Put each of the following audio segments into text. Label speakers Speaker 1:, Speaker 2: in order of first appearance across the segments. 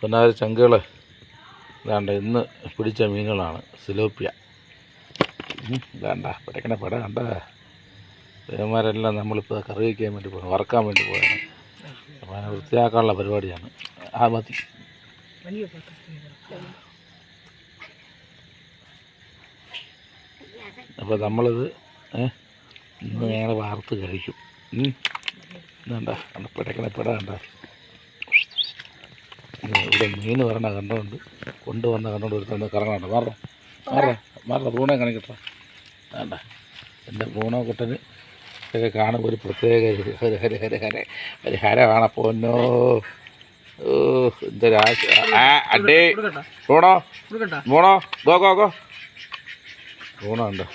Speaker 1: പൊന്നാരി ചങ്കുകൾ ഇതാണ്ട് ഇന്ന് പിടിച്ച മീനുകളാണ്. സിലോപ്പിയ. ഇതാണ്ട പടക്കണ പട കണ്ട. ഇവന്മാരെല്ലാം നമ്മളിപ്പോൾ കറി വയ്ക്കാൻ വേണ്ടി പോകണം വറക്കാൻ വേണ്ടി പോയാണ് അപ്പോൾ അതിനെ വൃത്തിയാക്കാനുള്ള പരിപാടിയാണ്. ആ മതി. അപ്പോൾ നമ്മളിത് ഇന്ന് ഞങ്ങൾ വാർത്ത് കഴിക്കും. ഇതാണ്ട പിടക്കണ പിട കണ്ട ഇവിടെ മീൻ വരണ കണ്ടുകൊണ്ട് കൊണ്ടുവന്ന കണ്ടുകൊണ്ട് ഒരുത്തന്നെ കറങ്ങണ്ട. മാറണം? മാറണം? മാറണം? പൂണ കണക്കിട്ട. വേണ്ട. എന്റെ പൂണ കുട്ടന് ഒക്കെ കാണുമ്പോൾ ഒരു പ്രത്യേക ഒരു ഹര ഹര ഹര ഒരു ഹരമാണ് പൊന്നോ ഓ എന്തൊരാശ ആ പൂണോ
Speaker 2: കൊടുക്കട്ടാ
Speaker 1: പൂണോ ഗോ ഗോ ഗോ പൂണ ഉണ്ടോ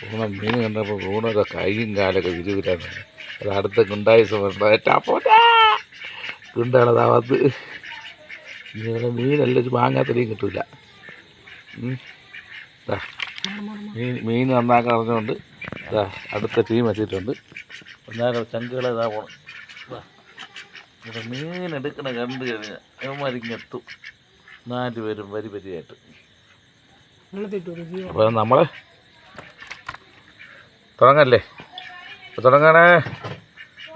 Speaker 1: പൂണ മീൻ കണ്ടപ്പോൾ ഊണൊക്കെ കൈയും കാലൊക്കെ വിരിവിലാണ് അത് അടുത്ത പോറ്റാ ഗുണ്ടാളതാവത്ത് ഇങ്ങനെ മീനല്ല ഒരു മാങ്ങാത്തടിയും കിട്ടൂല. ഉം. ദാ, മീൻ മീൻ നന്നാക്കാൻ അറിഞ്ഞുകൊണ്ട് ഇതാ അടുത്ത ടീം എത്തിയിട്ടുണ്ട്. എന്നാലും ചങ്കുകളെ ഇതാ പോണം. ഇവിടെ മീൻ എടുക്കണ കണ്ടു കഴിഞ്ഞാൽ അവന്മാരിങ്ങെത്തും നാല് പേരും വരി വരിയായിട്ട്. അപ്പോൾ നമ്മൾ തുടങ്ങല്ലേ? തുടങ്ങണേ.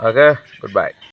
Speaker 1: Okay good bye